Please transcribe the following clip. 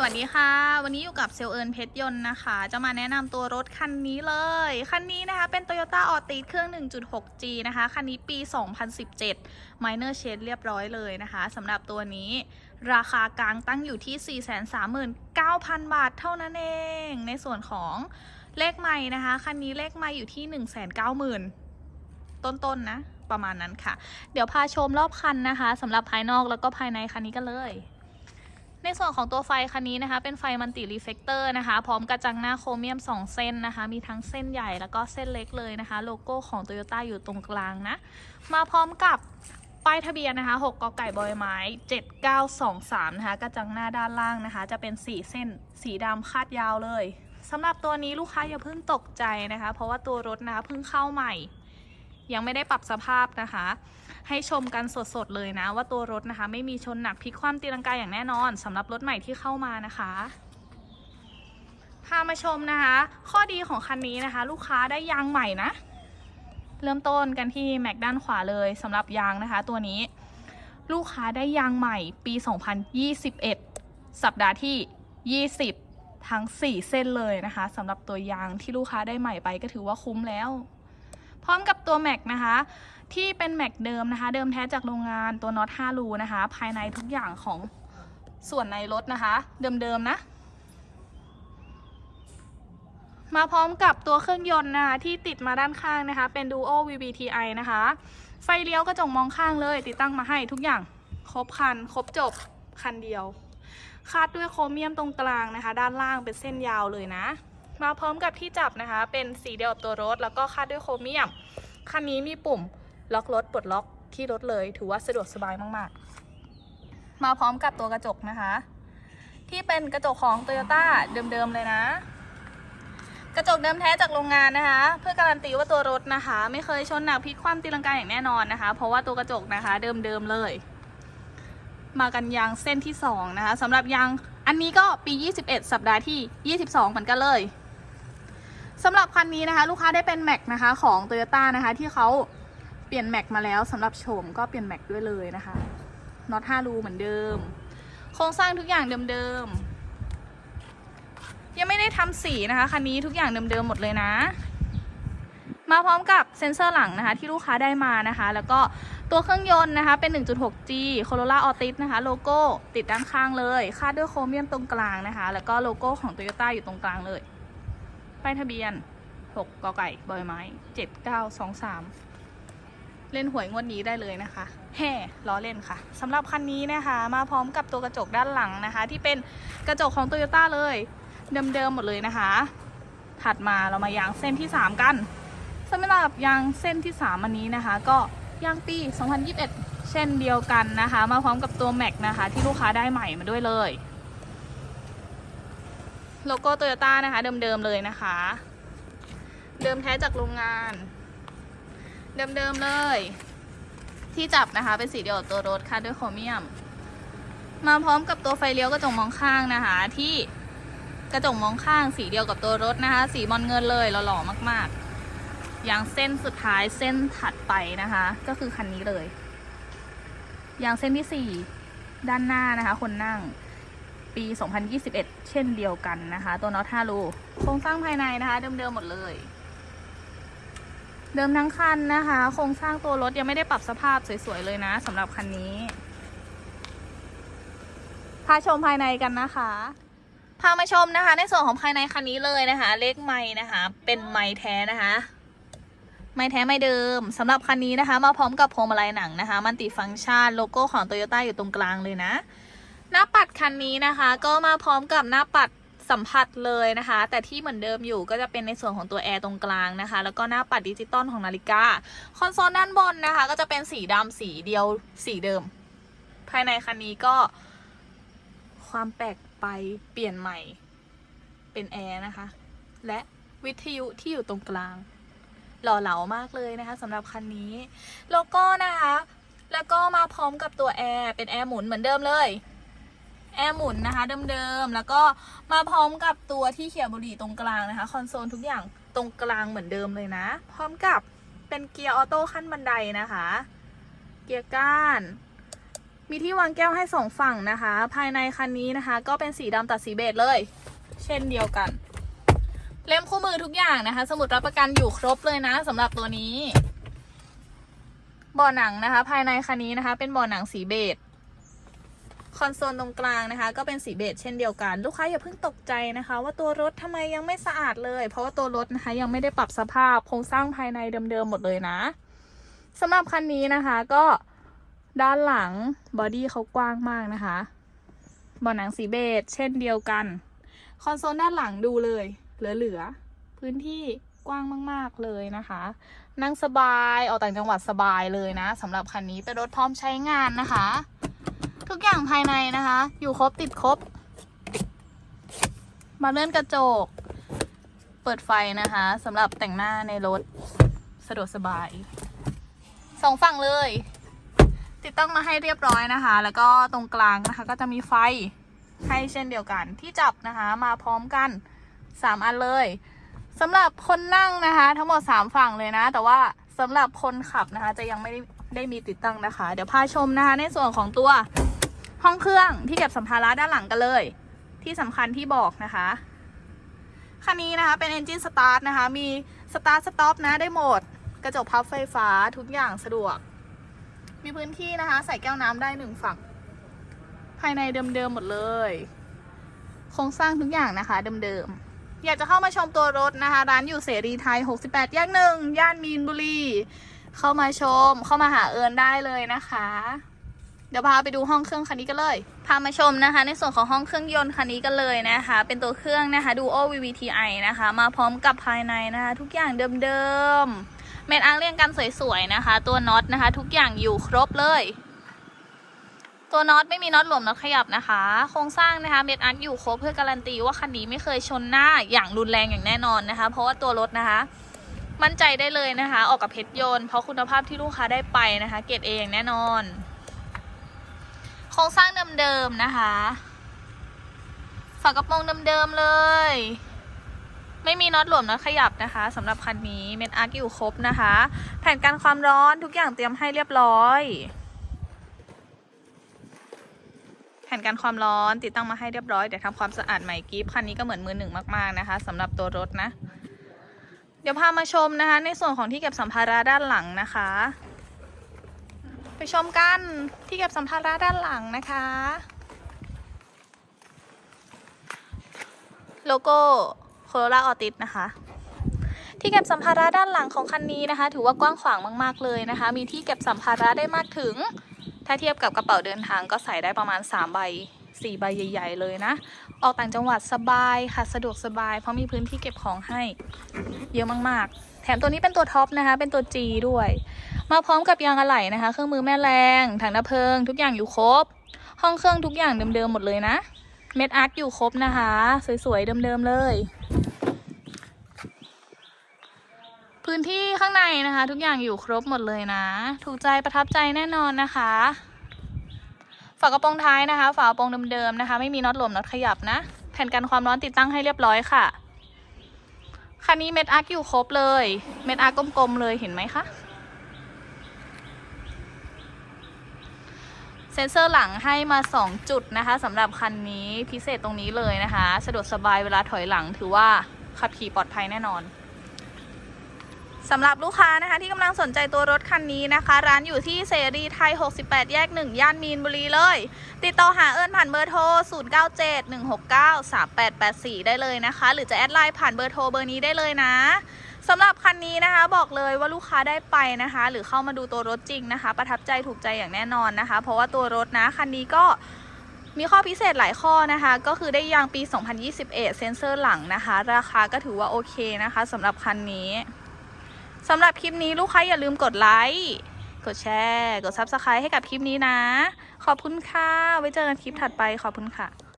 สวัสดีค่ะ วันนี้อยู่กับเซลเอิญเพชรยนต์นะคะ จะมาแนะนำตัวรถคันนี้เลย คันนี้นะคะเป็น Toyota a l t i s เครื่อง 1.6G นะคะ คันนี้ปี 2017 Minor Shade เรียบร้อยเลยนะคะสำหรับตัวนี้ราคากลางตั้งอยู่ที่ 439,000 บาทเท่านั้นเอง ในส่วนของเลขไม่นะคะ คันนี้เลขไม่อยู่ที่ 190,000 ต้นๆนนะประมาณนั้นค่ะ เดี๋ยวพาชมรอบคันนะคะสำหรับภายนอกแล้วก็ภายในคันนี้กันเลย ในส่วนของตัวไฟคันนี้นะคะ เป็นไฟมันติรีเฟกเตอร์นะคะ พร้อมกระจังหน้าโครเมียม 2 เส้นนะคะ มีทั้งเส้นใหญ่แล้วก็เส้นเล็กเลยนะคะ โลโก้ของ Toyota อยู่ตรงกลางนะ มาพร้อมกับป้ายทะเบียนนะคะ6กกไก่บอยไม้ 7923 นะคะ กระจังหน้าด้านล่างนะคะ จะเป็น 4 เส้น สีดำคาดยาวเลยสำหรับตัวนี้ลูกค้าอย่าเพิ่งตกใจนะคะ เพราะว่าตัวรถนะคะเพิ่งเข้าใหม่ ยังไม่ได้ปรับสภาพนะคะ ให้ชมกันสดๆเลยนะ ว่าตัวรถนะคะ ไม่มีชนหนักพลิกคว่ำตีลังกายอย่างแน่นอนสำหรับรถใหม่ที่เข้ามานะคะพามาชมนะคะ ข้อดีของคันนี้นะคะ ลูกค้าได้ยางใหม่นะ เริ่มต้นกันที่แม็กด้านขวาเลยสำหรับยางนะคะ ตัวนี้ ลูกค้าได้ยางใหม่ปี 2021 สัปดาห์ที่ 20 ทั้ง 4 เส้นเลยนะคะสำหรับตัวยางที่ลูกค้าได้ใหม่ไปก็ถือว่าคุ้มแล้ว ร้อมกับตัวแม็กนะคะ ที่เป็นแม็กเดิมนะคะ เดิมแท้จากโรงงานตัวน็อต5รูนะคะ ภายในทุกอย่างของส่วนในรถนะคะ เดิมๆนะ มาพร้อมกับตัวเครื่องยนต์นะคะที่ติดมาด้านข้างนะคะ เป็น Duo VVTi นะคะ ไฟเลี้ยวกระจกมองข้างเลย ติดตั้งมาให้ทุกอย่างครบคัน ครบจบคันเดียว คาดด้วยโครเมียมตรงกลางนะคะ ด้านล่างเป็นเส้นยาวเลยนะ มาพร้อมกับที่จับนะคะ เป็นสีเดียวกับตัวรถ แล้วก็คาดด้วยโครเมียม คันนี้มีปุ่มล็อกรถปลดล็อกที่รถเลย ถือว่าสะดวกสบายมากๆ มาพร้อมกับตัวกระจกนะคะ ที่เป็นกระจกของ Toyota เดิมๆเลยนะ กระจกเดิมแท้จากโรงงานนะคะ เพื่อการันตีว่าตัวรถนะคะ ไม่เคยชนหนักพลิกคว่ำตีลังกาอย่างแน่นอนนะคะ เพราะว่าตัวกระจกนะคะเดิมๆเลยมากันยางเส้นที่ 2 นะคะสำหรับยางอันนี้ก็ปี 21 สัปดาห์ที่ 22 เหมือนกันเลย สำหรับคันนี้นะคะ ลูกค้าได้เป็นแม็กนะคะของ Toyota นะคะ ที่เขาเปลี่ยนแม็กมาแล้วสำหรับโฉมก็เปลี่ยนแม็กด้วยเลยนะคะน็อต5รูเหมือนเดิม โครงสร้างทุกอย่างเดิมๆยังไม่ได้ทำสีนะคะคันนี้ทุกอย่างเดิมๆหมดเลยนะ มาพร้อมกับเซ็นเซอร์หลังนะคะ ที่ลูกค้าได้มานะคะ แล้วก็ตัวเครื่องยนต์นะคะ เป็น 1.6G Corolla Altis นะคะ โลโก้ติดด้านข้างเลย คาดด้วยโครเมียมตรงกลางนะคะ แล้วก็โลโก้ของ Toyota อยู่ตรงกลางเลย ป้ายทะเบียน 6กไก่บอยไม้ 7923 เล่นหวยงวดนี้ได้เลยนะคะ แห่ล้อเล่นค่ะสำหรับคันนี้นะคะ มาพร้อมกับตัวกระจกด้านหลังนะคะ ที่เป็นกระจกของ Toyota เลย เดิมๆหมดเลยนะคะ ถัดมาเรามายางเส้นที่ 3 กันสำหรับยางเส้นที่ 3 อันนี้นะคะ ก็ยางปี 2021 เช่นเดียวกันนะคะ มาพร้อมกับตัวแม็กนะคะ ที่ลูกค้าได้ใหม่มาด้วยเลย โลโก้โตโยต้านะคะเดิมๆเลยนะคะ เดิมแท้จากโรงงาน เดิมๆเลย ที่จับนะคะเป็นสีเดียวกับตัวรถค่ะด้วยโครเมียม มาพร้อมกับตัวไฟเลี้ยวกระจกมองข้างนะคะ ที่กระจกมองข้างสีเดียวกับตัวรถนะคะ สีบอลเงินเลยหล่อๆมากๆ อย่างเส้นสุดท้ายเส้นถัดไปนะคะ ก็คือคันนี้เลย อย่างเส้นที่4ด้านหน้านะคะ คนนั่ง ปี 2021 เช่นเดียวกันนะคะ ตัวน็อต5รูโครงสร้างภายในนะคะ เดิมๆหมดเลย เดิมทั้งคันนะคะ โครงสร้างตัวรถยังไม่ได้ปรับสภาพสวยๆเลยนะสำหรับคันนี้พาชมภายในกันนะคะพามาชมนะคะ ในส่วนของภายในคันนี้เลยนะคะ เลขไม้นะคะ เป็นไม้แท้นะคะ ไม้แท้ไม้เดิมสำหรับคันนี้นะคะ มาพร้อมกับพวงมาลัยหนังนะคะ มันติฟังก์ชันโลโก้ของ Toyota อยู่ตรงกลางเลยนะ หน้าปัดคันนี้นะคะ ก็มาพร้อมกับหน้าปัดสัมผัสเลยนะคะ แต่ที่เหมือนเดิมอยู่ก็จะเป็นในส่วนของตัวแอร์ตรงกลางนะคะ แล้วก็หน้าปัดดิจิตอลของนาฬิกา คอนโซลด้านบนนะคะ ก็จะเป็นสีดำสีเดียวสีเดิม ภายในคันนี้ก็ ความแปลกไปเปลี่ยนใหม่ เป็นแอร์นะคะ และวิทยุที่อยู่ตรงกลาง หล่อเหลามากเลยนะคะสำหรับคันนี้โลโก้นะคะ แล้วก็มาพร้อมกับตัวแอร์เป็นแอร์หมุนเหมือนเดิมเลย แอร์หมุนนะคะเดิมๆ แล้วก็มาพร้อมกับตัวที่เขียบบุหรี่ตรงกลางนะคะ คอนโซลทุกอย่างตรงกลางเหมือนเดิมเลยนะ พร้อมกับเป็นเกียร์ออโต้ขั้นบันไดนะคะ เกียร์ก้าน มีที่วางแก้วให้สองฝั่งนะคะ ภายในคันนี้นะคะ ก็เป็นสีดำตัดสีเบจเลย เช่นเดียวกันเล่มคู่มือทุกอย่างนะคะ สมุดรับประกันอยู่ครบเลยนะสำหรับตัวนี้เบ่อหนังนะคะ ภายในคันนี้นะคะ เป็นเบ่อหนังสีเบจ คอนโซลตรงกลางนะคะ ก็เป็นสีเบจเช่นเดียวกัน ลูกค้าอย่าเพิ่งตกใจนะคะ ว่าตัวรถทำไมยังไม่สะอาดเลย เพราะว่าตัวรถนะคะยังไม่ได้ปรับสภาพโครงสร้างภายในเดิมๆหมดเลยนะสำหรับคันนี้นะคะก็ด้านหลังบอดี้เขากว้างมากนะคะเบ่อหนังสีเบจเช่นเดียวกัน คอนโซลด้านหลังดูเลย เหลือๆพื้นที่กว้างมาก ๆ เลยนะคะ นั่งสบายออกต่างจังหวัดสบายเลยนะสำหรับคันนี้เป็นรถพร้อมใช้งานนะคะ ทุกอย่างภายในนะคะ อยู่ครบติดครบ มาเลื่อนกระจก เปิดไฟนะคะสำหรับแต่งหน้าในรถสะดวกสบายสองฝั่งเลย ติดตั้งมาให้เรียบร้อยนะคะ แล้วก็ตรงกลางนะคะ ก็จะมีไฟให้เช่นเดียวกันที่จับนะคะ มาพร้อมกัน 3 อันเลยสำหรับคนนั่งนะคะ ทั้งหมด 3 ฝั่งเลยนะ แต่ว่าสำหรับคนขับนะคะ จะยังไม่ได้ได้มีติดตั้งนะคะ เดี๋ยวพาชมนะคะ ในส่วนของตัว ห้องเครื่องที่เก็บสัมภาระด้านหลังกันเลย ที่สำคัญที่บอกนะคะคันนี้นะคะเป็น Engine Start นะคะ มี Start Stop นะได้หมด กระจกพับไฟฟ้าทุกอย่างสะดวก มีพื้นที่นะคะ ใส่แก้วน้ำได้หนึ่งฝั่ง ภายในเดิมๆหมดเลย โครงสร้างทุกอย่างนะคะเดิมๆ อยากจะเข้ามาชมตัวรถนะคะ ร้านอยู่เสรีไทย 68 แยกหนึ่งย่านมีนบุรี เข้ามาชมเข้ามาหาเอิญได้เลยนะคะ เดี๋ยวพาไปดูห้องเครื่องคันนี้กันเลย พามาชมนะคะ ในส่วนของห้องเครื่องยนต์คันนี้กันเลยนะคะ เป็นตัวเครื่องนะคะ Duo VVTi นะคะ มาพร้อมกับภายในนะคะ ทุกอย่างเดิมๆ เม็ดอังเรียงกันสวยๆนะคะ ตัวน็อตนะคะ ทุกอย่างอยู่ครบเลย ตัวน็อตไม่มีน็อตหลวมน็อตขยับนะคะ โครงสร้างนะคะเม็ดอาร์อยู่ครบเพื่อการันตีว่าคันนี้ไม่เคยชนหน้าอย่างรุนแรงอย่างแน่นอนนะคะ เพราะว่าตัวรถนะคะมั่นใจได้เลยนะคะ ออกกับเพชรยนต์เพราะคุณภาพที่ลูกค้าได้ไปนะคะ เกรดเองแน่นอน ครงสร้างเดิมๆนะคะ ฝากระโปรงเดิมๆเลย ไม่มีน็อตหลวมน็อตขยับนะคะสำหรับคันนี้เม็ดอาร์ตอยู่ครบนะคะ แผ่นกันความร้อนทุกอย่างเตรียมให้เรียบร้อย แผ่นกันความร้อนติดตั้งมาให้เรียบร้อยเดี๋ยวทำความสะอาดใหม่กิฟคันนี้ก็เหมือนมือหนึ่งมากๆนะคะสำหรับตัวรถนะ เดี๋ยวพามาชมนะคะ ในส่วนของที่เก็บสัมภาระด้านหลังนะคะ ไปชมกันที่เก็บสัมภาระด้านหลังนะคะ โลโก้โคโรล่าออติสนะคะที่เก็บสัมภาระด้านหลังของคันนี้นะคะ ถือว่ากว้างขวางมาก ๆ เลยนะคะ มีที่เก็บสัมภาระได้มากถึง ถ้าเทียบกับกระเป๋าเดินทางก็ใส่ได้ประมาณ 3 ใบ 4 ใบใหญ่ ๆ เลยนะ ออกต่างจังหวัดสบายค่ะสะดวกสบาย เพราะมีพื้นที่เก็บของให้ เยอะมากๆ แถมตัวนี้เป็นตัวท็อปนะคะ เป็นตัว G ด้วย มาพร้อมกับยางอะไหล่นะคะ เครื่องมือแม่แรง ถังดับเพลิง ทุกอย่างอยู่ครบ ห้องเครื่องทุกอย่างเดิมๆหมดเลยนะ เม็ดอาร์ตอยู่ครบนะคะ สวยๆเดิมๆเลย พื้นที่ข้างในนะคะ ทุกอย่างอยู่ครบหมดเลยนะ ถูกใจประทับใจแน่นอนนะคะ ฝากระโปรงท้ายนะคะ ฝากระโปรงเดิมๆนะคะ ไม่มีน็อตหลวมน็อตขยับนะ แผ่นกันความร้อนติดตั้งให้เรียบร้อยค่ะ คันนี้เม็ดอาร์คอยู่ครบเลย เม็ดอาร์คกลมๆเลยเห็นไหมคะเซนเซอร์หลังให้มา 2 จุดนะคะสำหรับคันนี้พิเศษตรงนี้เลยนะคะ สะดวกสบายเวลาถอยหลังถือว่าขับขี่ปลอดภัยแน่นอน สำหรับลูกค้านะคะที่กำลังสนใจตัวรถคันนี้นะคะ ร้านอยู่ที่เสรีไทย 68 แยก 1 ย่านมีนบุรีเลย ติดต่อหาเอิญผ่านเบอร์โทร 0971693884 ได้เลยนะคะ หรือจะแอดไลน์ผ่านเบอร์โทรเบอร์นี้ได้เลยนะสำหรับคันนี้นะคะบอกเลยว่าลูกค้าได้ไปนะคะ หรือเข้ามาดูตัวรถจริงนะคะ ประทับใจถูกใจอย่างแน่นอนนะคะ เพราะว่าตัวรถนะคันนี้ก็มีข้อพิเศษหลายข้อนะคะ ก็คือได้ยางปี 2021 เซ็นเซอร์หลังนะคะ ราคาก็ถือว่าโอเคนะคะสำหรับคันนี้ สำหรับคลิปนี้ลูกค้าอย่าลืมกดไลค์กดแชร์ กด Subscribe ให้กับคลิปนี้นะ ขอบคุณค่ะ ไว้เจอกันคลิปถัดไปขอบคุณค่ะ